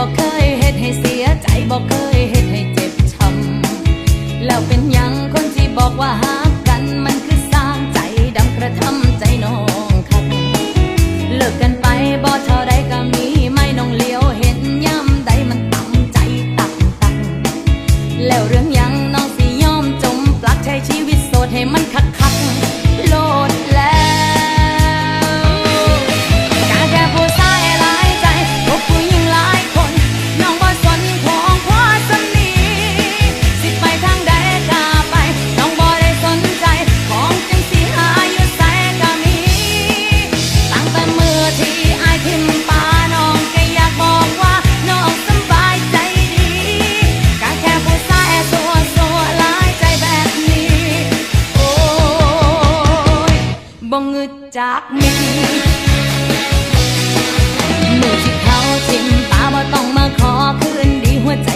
บอกเคยเฮ็ดให้เสียใจบอกเคยเฮ็ดให้เจ็บช้ำแล้วเป็นยังคนที่บอกว่า บ่งึดจากมีหนูที่เขาทิ้งตาบ่ต้องมาขอคืนดีหัวใจ